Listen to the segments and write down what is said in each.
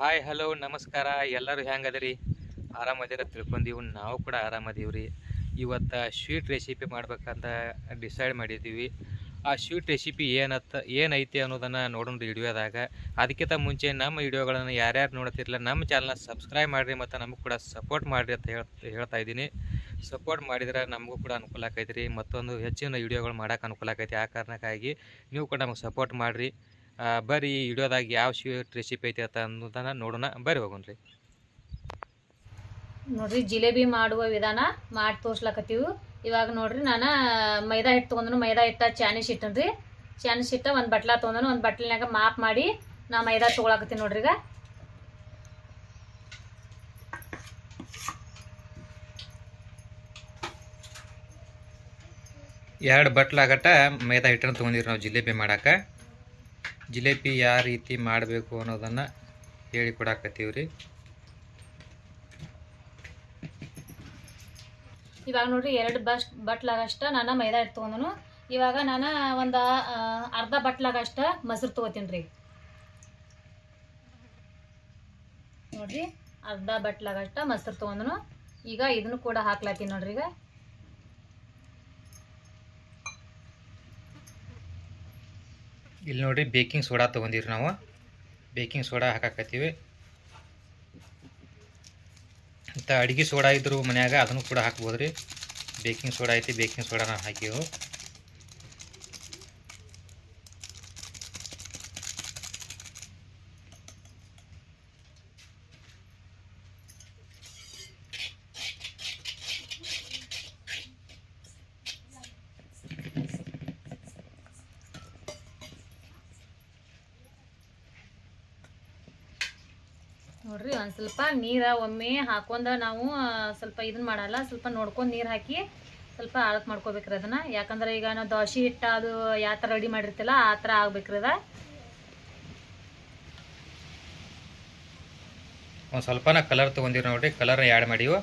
Hi hello ನಮಸ್ಕಾರ. ಎಲ್ಲರೂ ಹೆಂಗದಿರಿ? ಆರಾಮದಿರ ತಿಳ್ಕೊಂಡೀವಿ. ನಾವು ಕೂಡ ಆರಾಮದೀವಿ ರೀ ಇವತ್ತು ಸ್ವೀಟ್ ರೆಸಿಪಿ ಮಾಡ್ಬೇಕಂತ ಡಿಸೈಡ್ ಮಾಡಿದ್ದೀವಿ ಆ ಸ್ವೀಟ್ ರೆಸಿಪಿ ಏನತ್ತ, ಏನೈತಿ ಅನ್ನೋದನ್ನು ನೋಡೋಣ ವಿಡಿಯೋದಾಗ ಅದಕ್ಕಿಂತ ಮುಂಚೆ ನಮ್ಮ ವಿಡಿಯೋಗಳನ್ನು ಯಾರ್ಯಾರು ನೋಡ್ತಿರಲಿಲ್ಲ ನಮ್ಮ ಚಾನಲ್ನ ಸಬ್ಸ್ಕ್ರೈಬ್ ಮಾಡಿರಿ ಮತ್ತು ನಮಗೂ ಕೂಡ ಸಪೋರ್ಟ್ ಮಾಡಿರಿ ಅಂತ ಹೇಳ್, ಹೇಳ್ತಾ ಇದ್ದೀನಿ. ಸಪೋರ್ಟ್ ಮಾಡಿದ್ರೆ ನಮಗೂ ಕೂಡ ಅನುಕೂಲ ಆಕೈತಿ ರೀ ಮತ್ತೊಂದು ಹೆಚ್ಚಿನ ವಿಡಿಯೋಗಳು ಮಾಡೋಕೆ ಅನುಕೂಲ ಆಕೈತಿ. ಆ ಕಾರಣಕ್ಕಾಗಿ ನೀವು ಕೂಡ ನಮಗೆ ಸಪೋರ್ಟ್ ಮಾಡಿರಿ. ಬರ್ರಿ ಇಡೋದಾಗ ಯಾವ ಸ್ವೀಟ್ ರೆಸಿಪಿ ಐತಿ ಅಂತ ಅನ್ನೋದನ್ನು ನೋಡೋಣ. ಬರ್ರಿ ಹೋಗೋಣ ರೀ. ನೋಡ್ರಿ ಜಿಲೇಬಿ ಮಾಡುವ ವಿಧಾನ ಮಾಡಿ ತೋರ್ಸ್ಲಕತ್ತೀವಿ. ಇವಾಗ ನೋಡ್ರಿ ನಾನು ಮೈದಾ ಹಿಟ್ಟು ತೊಗೊಂಡ್ನು ಮೈದಾ ಹಿಟ್ಟ ಚಾನಿಸ್ ಹಿಟ್ಟನ್ರಿ ಚಾನಿಸ್ ಹಿಟ್ಟ ಒಂದು ಬಟ್ಲ ತೊಗೊಂಡನು ಒಂದು ಬಟ್ಲಿನಾಗ ಮಾಪ್ ಮಾಡಿ ನಾ ಮೈದಾ ತೊಗೊಳಕತ್ತೀನಿ ನೋಡ್ರಿ ಈಗ. ಎರಡು ಬಟ್ಲಾಗಟ್ಟ ಮೈದಾ ಹಿಟ್ಟನ್ನು ತೊಗೊಂಡಿರಿ ನಾವು ಜಿಲೇಬಿ ಮಾಡಕ್ಕೆ ಜಿಲೇಬಿ ಯಾವ ರೀತಿ ಮಾಡಬೇಕು ಅನ್ನೋದನ್ನು ಹೇಳಿ ಕೊಡಾಕತ್ತೀವಿ ರೀ ಇವಾಗ ನೋಡ್ರಿ ಎರಡು ಬಸ್ ಬಟ್ಲಾಗಷ್ಟ ನಾನು ಮೈದಾ ತೊಗೊಂಡನು. ಇವಾಗ ನಾನು ಒಂದು ಅರ್ಧ ಬಟ್ಲಾಗಷ್ಟ ಮೊಸರು ತಗೋತೀನಿ ರೀ ನೋಡ್ರಿ, ಅರ್ಧ ಬಟ್ಲಾಗಷ್ಟ ಮೊಸರು ತಗೊಂಡನು. ಈಗ ಇದನ್ನು ಕೂಡ ಹಾಕ್ಲತ್ತೀನಿ ನೋಡ್ರಿ ಈಗ. ಇಲ್ಲಿ ನೋಡಿರಿ ಬೇಕಿಂಗ್ ಸೋಡಾ ತೊಗೊಂಡಿರಿ ನಾವು. ಬೇಕಿಂಗ್ ಸೋಡಾ ಹಾಕಾಕತ್ತೀವಿ. ಮತ್ತು ಅಡುಗೆ ಸೋಡಾ ಇದ್ದರೂ ಮನ್ಯಾಗ ಅದನ್ನು ಕೂಡ ಹಾಕ್ಬೋದು ರೀ ಬೇಕಿಂಗ್ ಸೋಡಾ ಐತಿ, ಬೇಕಿಂಗ್ ಸೋಡಾನ ಹಾಕಿವು ನೋಡ್ರಿ, ಒಂದು ಸ್ವಲ್ಪ ನೀರ ಒಮ್ಮೆ ಹಾಕೊಂಡ ನಾವು ಸ್ವಲ್ಪ ಇದನ್ನ ಮಾಡಲ್ಲ, ಸ್ವಲ್ಪ ನೋಡ್ಕೊಂಡು ನೀರು ಹಾಕಿ ಸ್ವಲ್ಪ ಆಳಕ್ ಮಾಡ್ಕೋಬೇಕ್ರಿ ಅದನ್ನ. ಯಾಕಂದ್ರೆ ಈಗ ನಾವು ದೋಸೆ ಹಿಟ್ಟು ಅದು ಯಾವ ಥರ ರೆಡಿ ಮಾಡಿರ್ತಿಲ್ಲ ಆ ಥರ ಆಗ್ಬೇಕ್ರಿ ಅದ. ಒಂದು ಸ್ವಲ್ಪನ ಕಲರ್ ತೊಗೊಂಡಿರಿ ನೋಡ್ರಿ ಕಲರ್ ಆ್ಯಡ್ ಮಾಡಿವು.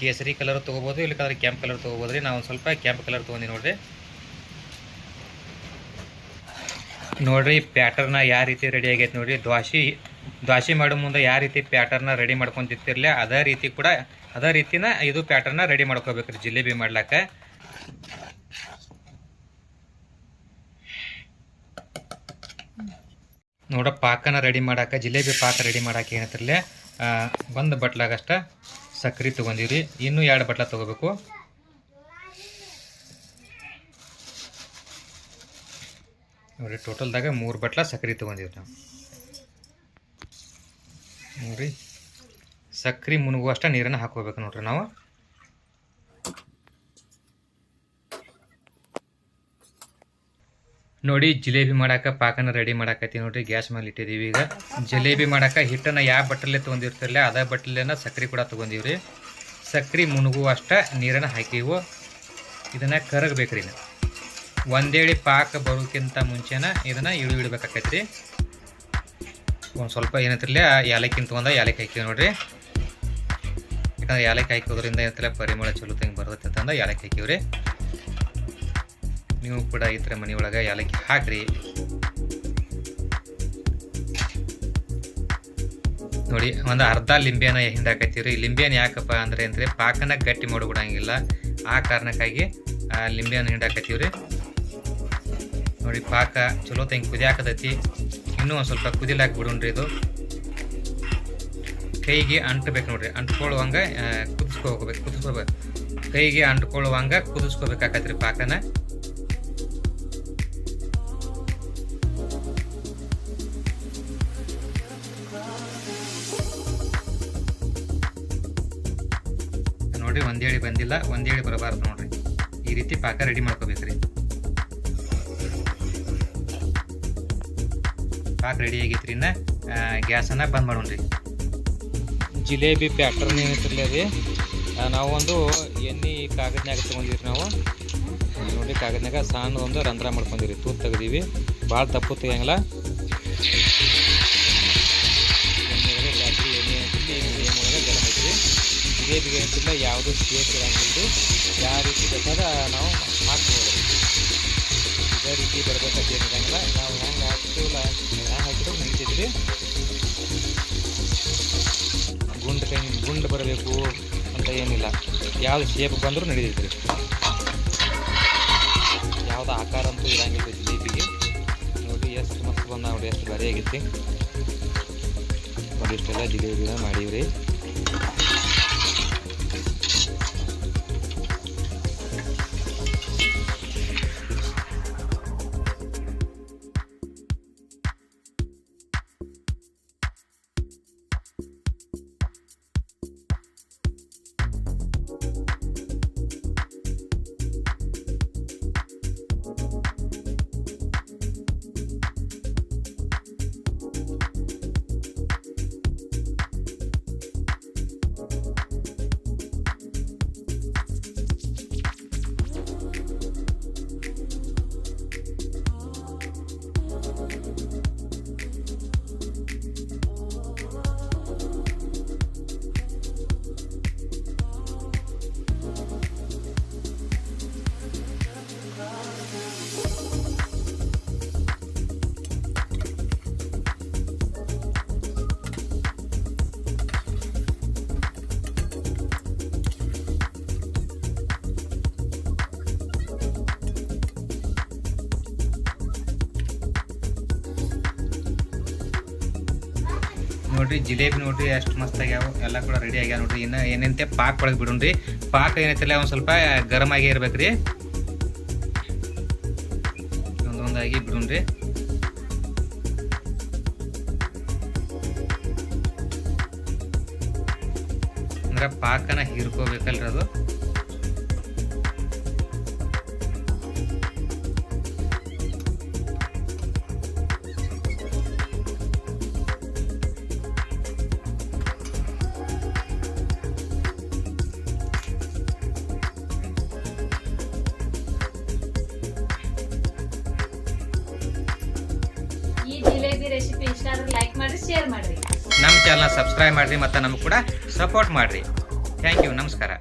ಕೇಸರಿ ಕಲರ್ ತೊಗೋಬೋದು ಕಲರ್ ಕೆಂಪು ಕಲರ್ ತೊಗೋಬೋದು ರೀ ನಾವು ಒಂದು ಸ್ವಲ್ಪ ಕೆಂಪು ಕಲರ್ ತಗೊಂಡಿ ನೋಡ್ರಿ. ನೋಡ್ರಿ ಪ್ಯಾಟರ್ನ ಯಾವ ರೀತಿ ರೆಡಿ ಆಗೈತೆ ನೋಡ್ರಿ. ದ್ವಾಸಿ ದ್ವಾಸಿ ಮಾಡೋ ಮುಂದೆ ಯಾವ ರೀತಿ ಪ್ಯಾಟರ್ನ ರೆಡಿ ಮಾಡ್ಕೊಂತಿರ್ತಿರ್ಲಿ, ಅದೇ ರೀತಿ ಕೂಡ, ಅದೇ ರೀತಿನ ಇದು ಪ್ಯಾಟರ್ನ ರೆಡಿ ಮಾಡ್ಕೋಬೇಕ್ರಿ, ಜಿಲೇಬಿ ಮಾಡ್ಲಾಕ. ನೋಡ, ಪಾಕನ ರೆಡಿ ಮಾಡಾಕ, ಜಿಲೇಬಿ ಪಾಕ ರೆಡಿ ಮಾಡಾಕ ಏನತ್ತಿರ್ಲಿ ಒಂದು ಬಟ್ಲಾಗಷ್ಟ ಸಕ್ರೆ ತೊಗೊಂಡಿವ್ರಿ ಇನ್ನೂ ಎರಡು ಬಟ್ಲ ತಗೋಬೇಕು. ನೋಡಿ ಟೋಟಲ್ದಾಗ ಮೂರು ಬಟ್ಲ ಸಕ್ರೆ ತೊಗೊಂಡಿವ್ರಿ ನಾವು. ನೋಡ್ರಿ. ಸಕ್ರೆ ಮುನುಗುವಷ್ಟ ನೀರನ್ನು ಹಾಕೋಬೇಕು ನೋಡ್ರಿ ನಾವು. ನೋಡಿ, ಜಿಲೇಬಿ ಮಾಡಾಕ ಪಾಕನ ರೆಡಿ ಮಾಡಾಕತ್ತಿ ನೋಡ್ರಿ ಗ್ಯಾಸ್ ಮೇಲೆ ಇಟ್ಟಿದೀವಿ ಈಗ. ಜಿಲೇಬಿ ಮಾಡಾಕ ಹಿಟ್ಟನ್ನ ಯಾವ ಬಟ್ಟಲೆ ತೊಗೊಂಡಿರ್ತಿರಲಿಲ್ಲ ಅದೇ ಬಟ್ಟಲೆನ ಸಕ್ರೆ ಕೂಡ ತೊಗೊಂಡಿವ್ರಿ. ಸಕ್ರೆ ಮುನುಗುವಷ್ಟ ನೀರನ್ನು ಹಾಕಿವು. ಇದನ್ನ ಕರಗಬೇಕ್ರಿ ಒಂದೇಳಿ ಪಾಕ ಬರೋಕ್ಕಿಂತ ಮುಂಚೆನ ಇದನ್ನ ಇಳು ಇಡ್ಬೇಕಾಕೈತ್ರಿ ಒಂದು ಸ್ವಲ್ಪ ಏನೈತಿರಲಿ ಏಲಕ್ಕಿನ ತೊಗೊಂಡ ಯಾಲಕ್ಕಿ ಹಾಕಿದ್ವಿ ನೋಡ್ರಿ. ಯಾಕಂದ್ರೆ ಏಲಕ್ಕಿ ಹಾಕೋದ್ರಿಂದ ಏನಂತಿಲ್ಲ ಪರಿಮಳ ಚಲೋ ತಂಗೆ ಬರ್ತೈತೆ ಅಂತಂದ ಏಲಕ್ಕಿ ಹಾಕಿವ್ರಿ. ನೀವು ಕೂಡ ಈ ಥರ ಮನೆಯೊಳಗೆ ಯಾಲಕ್ಕಿ ಹಾಕ್ರಿ. ನೋಡಿ, ಒಂದು ಅರ್ಧ ಲಿಂಬೆನ ಹಿಂದಾಕತ್ತೀವ್ರಿ ಲಿಂಬೆನ ಯಾಕಪ್ಪ ಅಂದ್ರೆ ಅಂದ್ರೆ ಪಾಕನ ಗಟ್ಟಿ ಮಾಡಿಬಿಡಂಗಿಲ್ಲ. ಆ ಕಾರಣಕ್ಕಾಗಿ ಆ ಹಿಂದೆ ಹಾಕತ್ತೀವ್ರಿ. ನೋಡಿ, ಪಾಕ ಚಲೋ ತಂಗಿ ಕುದಿಯಾಕತೈತಿ. ಇನ್ನೂ ಒಂದು ಸ್ವಲ್ಪ ಕುದಿಲಾಕ ಬಿಡೋಣ್ರಿ ಇದು. ಕೈಗೆ ಅಂಟಬೇಕು ನೋಡ್ರಿ, ಅಂಟ್ಕೊಳ್ಳುವಂಗ ಕುದಿಸ್ಕೋಬೇಕು ಕುದಿಸ್ಕೋಬೇಕು. ಕೈಗೆ ಅಂಟ್ಕೊಳ್ಳುವಂಗ ಕುದಿಸ್ಕೋಬೇಕಾಗತ್ರಿ ಪಾಕನ. ನೋಡ್ರಿ ಒಂದೇಳಿ ಬಂದಿಲ್ಲ, ಒಂದೇಳಿ ಬರಬಾರ್ದು ನೋಡ್ರಿ. ಈ ರೀತಿ ಪಾಕ ರೆಡಿ ಮಾಡ್ಕೋಬೇಕ್ರಿ. ಪಾಕ ರೆಡಿ ಆಗೈತ್ರಿ ಇನ್ನ ಗ್ಯಾಸನ್ನು ಬಂದ್ ರೀ ಜಿಲೇಬಿ ಪ್ಯಾಟರ್ನ್ ಏನೈತಿರಲಿ ರೀ ನಾವು ಒಂದು ಎಣ್ಣೆ ಕಾಗದನ್ಯಾಗ ರೀ ನಾವು. ನೋಡಿ ಕಾಗದನ್ಯಾಗ ಸಣ್ಣ ಒಂದು ರಂಧ್ರ ಮಾಡ್ಕೊಂಡಿರಿ ತೂತ್ ತೆಗ್ದೀವಿ. ಭಾಳ ತಪ್ಪು ತೆಗಿಯಂಗಿಲ್ಲ. ಜಿಲೇಬಿಗೆ ಅಂತಿಲ್ಲ, ಯಾವುದೂ ಇರಂಗಿಲ್ಲ ಯಾವ ರೀತಿ ಬೇಕಾದ ನಾವು ಹಾಕ್ಬೋದು. ಇದೇ ರೀತಿ ಬರ್ಬೇಕಂತ ಏನಿರಂಗಿಲ್ಲ. ನಾವು ಹೆಂಗೆ ಹಾಕ್ತೀವಲ್ಲ ಹಾಕಿಬಿಟ್ಟು ನೆನೆಸಿದ್ರಿ ಗುಂಡು ಗುಂಡು ಬರಬೇಕು ಅಂತ ಏನಿಲ್ಲ. ಯಾವ್ದು ಶೇಪ್ ಬಂದರೂ ನಡೀತೈತ್ರಿ. ಯಾವ್ದು ಆಕಾರ ಅಂತೂ ಇರಂಗಿತ್ತು ಜಿಲೇಬಿಗೆ ನೋಡಿ, ಎಷ್ಟು ಮಸ್ತ್ ಬಂದ ನೋಡಿ, ಎಷ್ಟು ಬರೆಯಾಗಿತ್ತು ನೋಡಿ ಇಷ್ಟೆಲ್ಲ ಜಿಲೇಬಿನ ಮಾಡಿವ್ರಿ. ನೋಡ್ರಿ, ಜಿಲೇಬಿ ನೋಡ್ರಿ ಎಷ್ಟು ಮಸ್ತ್ ಆಗ್ಯಾವ. ಎಲ್ಲ ಕೂಡ ರೆಡಿ ಆಗ್ಯಾವ ನೋಡ್ರಿ. ಇನ್ನು ಏನಂತೆ ಪಾಕ್ ಒಳಗೆ ಬಿಡೋಣ್ರಿ. ಪಾಕ್ ಏನೈತಿಲ್ಲ ಒಂದು ಸ್ವಲ್ಪ ಗರಮ್ ಆಗೇ ಇರ್ಬೇಕ್ರಿ. ಒಂದೊಂದಾಗಿ ಬಿಡೋಣ್ರಿ. ಅಂದ್ರೆ ಪಾಕನ ಹೀರ್ಕೋಬೇಕಲ್ರಿ ಅದು. ರೆಸಿಪಿ ಇಷ್ಟ ಆದ್ರೆ ಲೈಕ್ ಮಾಡಿ ಶೇರ್ ಮಾಡ್ರಿ. ನಮ್ಮ ಚಾನಲ್ ಸಬ್ಸ್ಕ್ರೈಬ್ ಮಾಡ್ರಿ ಮತ್ತು ನಮ್ಗೆ ಕೂಡ ಸಪೋರ್ಟ್ ಮಾಡ್ರಿ. ಥ್ಯಾಂಕ್ ಯು ನಮಸ್ಕಾರ.